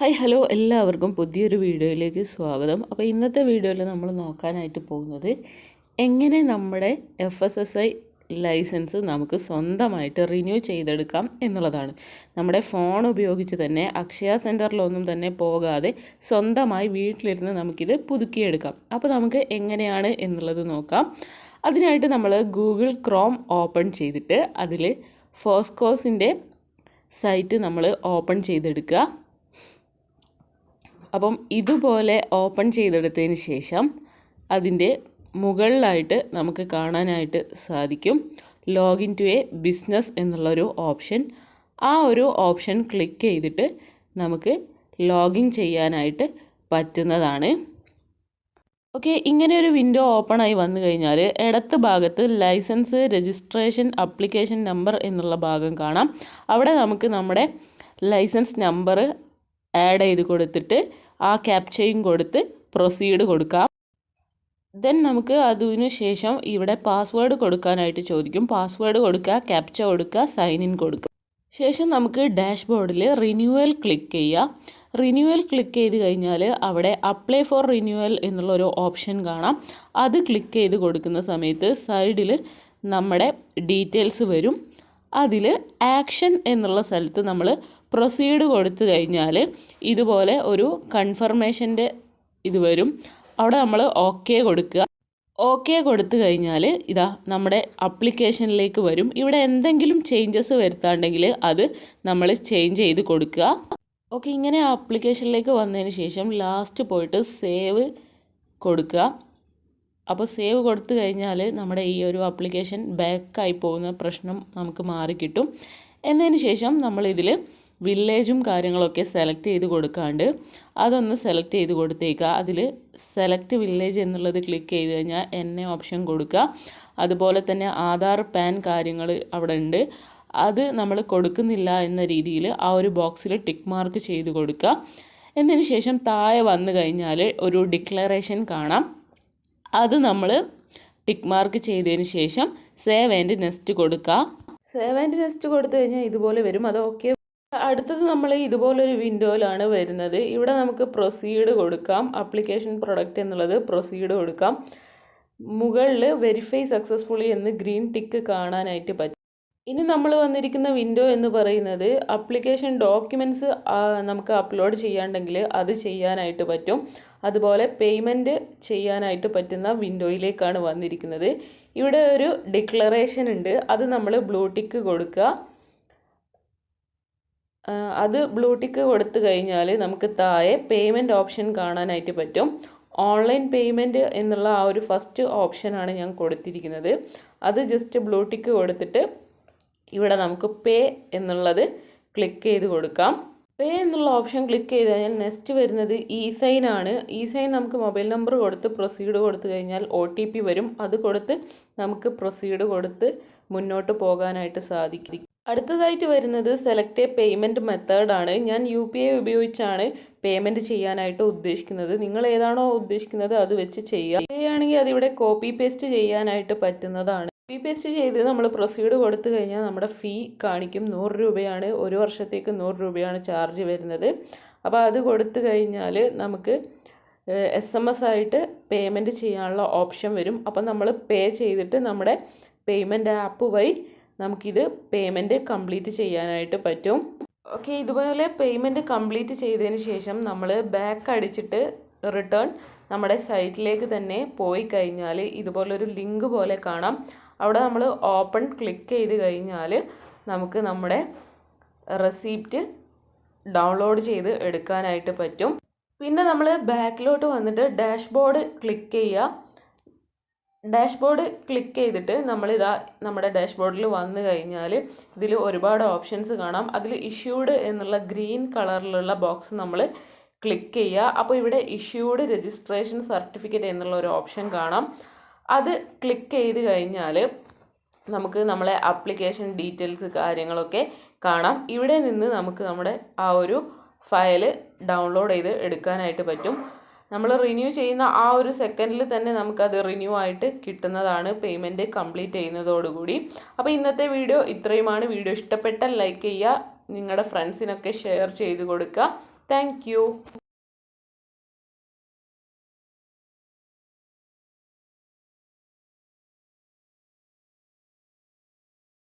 Hi hello എല്ലാവർക്കും പുതിയൊരു വീഡിയോയിലേക്ക് സ്വാഗതം. അപ്പോൾ ഇന്നത്തെ വീഡിയോയിൽ നമ്മൾ നോക്കാനായിട്ട് പോകുന്നത് എങ്ങനെ നമ്മുടെ F S S I licence നമുക്ക് സ്വന്തമായിട്ട് റിന്യൂ ചെയ്തെടുക്കാം എന്നുള്ളതാണ്. നമ്മുടെ ഫോൺ ഉപയോഗിച്ച് തന്നെ അക്ഷയ സെന്ററിലൊന്നും തന്നെ പോകാതെ സ്വന്തമായി വീട്ടിലിരുന്ന് നമുക്കിത് പുതുക്കിയെടുക്കാം. അപ്പോൾ നമുക്ക് എങ്ങനെയാണ് എന്നുള്ളത് നോക്കാം. അതിനായിട്ട് നമ്മൾ ഗൂഗിൾ ക്രോം ഓപ്പൺ ചെയ്തിട്ട് അതിൽ ഫോസ്കോസിന്റെ സൈറ്റ് നമ്മൾ ഓപ്പൺ ചെയ്തെടുക്കുക. അപ്പം ഇതുപോലെ ഓപ്പൺ ചെയ്തെടുത്തതിന് ശേഷം അതിന്റെ മുകളിലായിട്ട് നമുക്ക് കാണാനായിട്ട് സാധിക്കും. ലോഗിൻ ടു എ ബിസിനസ് എന്നുള്ളൊരു ഓപ്ഷൻ. ആ ഒരു ഓപ്ഷൻ ക്ലിക്ക് ചെയ്തിട്ട് നമുക്ക് ലോഗിൻ ചെയ്യാനായിട്ട് പറ്റുന്നതാണ്. ഓക്കെ ഇങ്ങനെ ഒരു വിൻഡോ ഓപ്പൺ ആയി വന്നു കഴിഞ്ഞാൽ ഇടത്ത് ഭാഗത്ത് ലൈസൻസ് രജിസ്ട്രേഷൻ അപ്ലിക്കേഷൻ നമ്പർ എന്നുള്ള ഭാഗം കാണാം. അവിടെ നമുക്ക് നമ്മുടെ ലൈസൻസ് നമ്പർ ആഡ് ചെയ്ത് കൊടുത്തിട്ട് ആ ക്യാപ്ചയും കൊടുത്ത് പ്രൊസീഡ് കൊടുക്കാം. ദെൻ നമുക്ക് അതിനു ശേഷം ഇവിടെ പാസ്വേഡ് കൊടുക്കാനായിട്ട് ചോദിക്കും. പാസ്വേഡ് കൊടുക്കുക ക്യാപ്ച കൊടുക്കുക സൈൻ ഇൻ കൊടുക്കുക. ശേഷം നമുക്ക് ഡാഷ്ബോർഡിൽ റിന്യൂവൽ ക്ലിക്ക് ചെയ്യാം. റിന്യൂവൽ ക്ലിക്ക് ചെയ്ത് കഴിഞ്ഞാൽ അവിടെ അപ്ലൈ ഫോർ റിന്യൂവൽ എന്നുള്ള ഒരു ഓപ്ഷൻ കാണാം. അത് ക്ലിക്ക് ചെയ്ത് കൊടുക്കുന്ന സമയത്ത് സൈഡിൽ നമ്മുടെ ഡീറ്റെയിൽസ് വരും. അതിൽ ആക്ഷൻ എന്നുള്ള സ്ഥലത്ത് നമ്മൾ പ്രൊസീഡ് കൊടുത്തു കഴിഞ്ഞാൽ ഇതുപോലെ ഒരു കൺഫർമേഷന്റെ ഇത് വരും. അവിടെ നമ്മൾ ഓക്കെ കൊടുക്കുക. ഓക്കെ കൊടുത്തു കഴിഞ്ഞാൽ ഇതാ നമ്മുടെ അപ്ലിക്കേഷനിലേക്ക് വരും. ഇവിടെ എന്തെങ്കിലും ചേഞ്ചസ് വരുത്താണ്ടെങ്കിൽ അത് നമ്മൾ ചേഞ്ച് ചെയ്ത് കൊടുക്കുക. ഓക്കെ ഇങ്ങനെ ആപ്ലിക്കേഷനിലേക്ക് വന്നതിന് ശേഷം ലാസ്റ്റ് പോയിട്ട് സേവ് കൊടുക്കുക. അപ്പോൾ സേവ് കൊടുത്തു കഴിഞ്ഞാൽ നമ്മുടെ ഈ ഒരു ആപ്ലിക്കേഷൻ ബാക്കായി പോകുന്ന പ്രശ്നം നമുക്ക് മാറിക്കിട്ടും എന്നതിന് ശേഷം നമ്മളിതിൽ വില്ലേജും കാര്യങ്ങളൊക്കെ സെലക്ട് ചെയ്ത് കൊടുക്കാണ്ട് അതൊന്ന് സെലക്ട് ചെയ്ത് കൊടുത്തേക്കുക. അതിൽ സെലക്ട് വില്ലേജ് എന്നുള്ളത് ക്ലിക്ക് ചെയ്ത് കഴിഞ്ഞാൽ എന്നെ ഓപ്ഷൻ കൊടുക്കുക. അതുപോലെ തന്നെ ആധാർ പാൻ കാര്യങ്ങൾ അവിടെ ഉണ്ട്. അത് നമ്മൾ കൊടുക്കുന്നില്ല എന്ന രീതിയിൽ ആ ഒരു ബോക്സിൽ ടിക്ക് മാർക്ക് ചെയ്ത് കൊടുക്കുക. എന്നതിന് ശേഷം താഴെ വന്നു കഴിഞ്ഞാൽ ഒരു ഡിക്ലറേഷൻ കാണാം. അത് നമ്മൾ ടിക്ക് മാർക്ക് ചെയ്തതിന് ശേഷം സേവ് ആൻഡ് നെസ്റ്റ് കൊടുക്കുക സേവ് ആൻഡ് നെസ്റ്റ് കൊടുത്തു കഴിഞ്ഞാൽ ഇതുപോലെ വരും. അത് ഓക്കെ അടുത്തത് നമ്മൾ ഇതുപോലൊരു വിൻഡോയിലാണ് വരുന്നത്. ഇവിടെ നമുക്ക് പ്രൊസീഡ് കൊടുക്കാം. അപ്ലിക്കേഷൻ പ്രൊഡക്റ്റ് എന്നുള്ളത് പ്രൊസീഡ് കൊടുക്കാം. മുകളിൽ വെരിഫൈ സക്സസ്ഫുള്ളി എന്ന് ഗ്രീൻ ടിക്ക് കാണാനായിട്ട് പറ്റും. ഇനി നമ്മൾ വന്നിരിക്കുന്ന വിൻഡോ എന്ന് പറയുന്നത് അപ്ലിക്കേഷൻ ഡോക്യുമെന്റ്സ് നമുക്ക് അപ്ലോഡ് ചെയ്യാണ്ടെങ്കിൽ അത് ചെയ്യാനായിട്ട് പറ്റും. അതുപോലെ പേയ്മെന്റ് ചെയ്യാനായിട്ട് പറ്റുന്ന വിൻഡോയിലേക്കാണ് വന്നിരിക്കുന്നത്. ഇവിടെ ഒരു ഡിക്ലറേഷൻ ഉണ്ട്. അത് നമ്മൾ ബ്ലൂ ടിക്ക് കൊടുക്കുക. അത് ബ്ലൂ ടിക്ക് കൊടുത്തു കഴിഞ്ഞാൽ നമുക്ക് താഴെ പേയ്മെന്റ് ഓപ്ഷൻ കാണാനായിട്ട് പറ്റും. ഓൺലൈൻ പേയ്മെന്റ് എന്നുള്ള ആ ഒരു ഫസ്റ്റ് ഓപ്ഷനാണ് ഞാൻ കൊടുത്തിരിക്കുന്നത്. അത് ജസ്റ്റ് ബ്ലൂ ടിക്ക് കൊടുത്തിട്ട് ഇവിടെ നമുക്ക് പേ എന്നുള്ളത് ക്ലിക്ക് ചെയ്ത് കൊടുക്കാം. പേ എന്നുള്ള ഓപ്ഷൻ ക്ലിക്ക് ചെയ്ത് കഴിഞ്ഞാൽ നെക്സ്റ്റ് വരുന്നത് ഇ സൈൻ ആണ്. ഇ സൈൻ നമുക്ക് മൊബൈൽ നമ്പർ കൊടുത്ത് പ്രൊസീഡ് കൊടുത്ത് കഴിഞ്ഞാൽ ഒ ടി പി വരും. അത് കൊടുത്ത് നമുക്ക് പ്രൊസീഡ് കൊടുത്ത് മുന്നോട്ട് പോകാനായിട്ട് സാധിക്കും. അടുത്തതായിട്ട് വരുന്നത് സെലക്ട് എ പേയ്മെന്റ് മെത്തേഡാണ് ഞാൻ യു പി ഐ ഉപയോഗിച്ചാണ് പേയ്മെന്റ് ചെയ്യാനായിട്ട് ഉദ്ദേശിക്കുന്നത്. നിങ്ങൾ ഏതാണോ ഉദ്ദേശിക്കുന്നത് അത് വെച്ച് ചെയ്യുക ചെയ്യുകയാണെങ്കിൽ അതിവിടെ കോപ്പി പേസ്റ്റ് ചെയ്യാനായിട്ട് പറ്റുന്നതാണ്. കോപ്പി പേസ്റ്റ് ചെയ്ത് നമ്മൾ പ്രൊസീഡ് കൊടുത്തു കഴിഞ്ഞാൽ നമ്മുടെ ഫീ കാണിക്കും. നൂറ് രൂപയാണ്. ഒരു വർഷത്തേക്ക് നൂറ് രൂപയാണ് ചാർജ് വരുന്നത്. അപ്പോൾ അത് കൊടുത്തു കഴിഞ്ഞാൽ നമുക്ക് എസ് എം എസ് ആയിട്ട് പേയ്മെന്റ് ചെയ്യാനുള്ള ഓപ്ഷൻ വരും. അപ്പം നമ്മൾ പേ ചെയ്തിട്ട് നമ്മുടെ പേയ്മെന്റ് ആപ്പ് വഴി നമുക്കിത് പേയ്മെന്റ് കംപ്ലീറ്റ് ചെയ്യാനായിട്ട് പറ്റും. ഓക്കെ ഇതുപോലെ പേയ്മെന്റ് കംപ്ലീറ്റ് ചെയ്തതിന് ശേഷം നമ്മൾ ബാക്ക് അടിച്ചിട്ട് റിട്ടേൺ നമ്മുടെ സൈറ്റിലേക്ക് തന്നെ പോയി കഴിഞ്ഞാൽ ഇതുപോലൊരു ലിങ്ക് പോലെ കാണാം. അവിടെ നമ്മൾ ഓപ്പൺ ക്ലിക്ക് ചെയ്ത് കഴിഞ്ഞാൽ നമുക്ക് നമ്മുടെ റെസീപ്റ്റ് ഡൗൺലോഡ് ചെയ്ത് എടുക്കാനായിട്ട് പറ്റും. പിന്നെ നമ്മൾ ബാക്കിലോട്ട് വന്നിട്ട് ഡാഷ്ബോർഡ് ക്ലിക്ക് ചെയ്യുക ഡാഷ്ബോർഡ് ക്ലിക്ക് ചെയ്തിട്ട് നമ്മളിതാ നമ്മുടെ ഡാഷ്ബോർഡിൽ വന്നു കഴിഞ്ഞാൽ ഇതിൽ ഒരുപാട് ഓപ്ഷൻസ് കാണാം. അതിൽ ഇഷ്യൂഡ് എന്നുള്ള ഗ്രീൻ കളറിലുള്ള ബോക്സ് നമ്മൾ ക്ലിക്ക് ചെയ്യുക. അപ്പോൾ ഇവിടെ ഇഷ്യൂഡ് രജിസ്ട്രേഷൻ സർട്ടിഫിക്കറ്റ് എന്നുള്ള ഒരു ഓപ്ഷൻ കാണാം. അത് ക്ലിക്ക് ചെയ്ത് കഴിഞ്ഞാൽ നമുക്ക് നമ്മളെ അപ്ലിക്കേഷൻ ഡീറ്റെയിൽസ് കാര്യങ്ങളൊക്കെ കാണാം. ഇവിടെ നിന്ന് നമുക്ക് നമ്മുടെ ആ ഒരു ഫയൽ ഡൗൺലോഡ് ചെയ്ത് എടുക്കാനായിട്ട് പറ്റും. നമ്മൾ റിന്യൂ ചെയ്യുന്ന ആ ഒരു സെക്കൻഡിൽ തന്നെ നമുക്കത് റിന്യൂ ആയിട്ട് കിട്ടുന്നതാണ് പേയ്മെന്റ് കംപ്ലീറ്റ് ചെയ്യുന്നതോടുകൂടി. അപ്പോൾ ഇന്നത്തെ വീഡിയോ ഇത്രയുമാണ്. വീഡിയോ ഇഷ്ടപ്പെട്ടാൽ ലൈക്ക് ചെയ്യുക. നിങ്ങളുടെ ഫ്രണ്ട്സിനൊക്കെ ഷെയർ ചെയ്ത് കൊടുക്കുക. Thank you.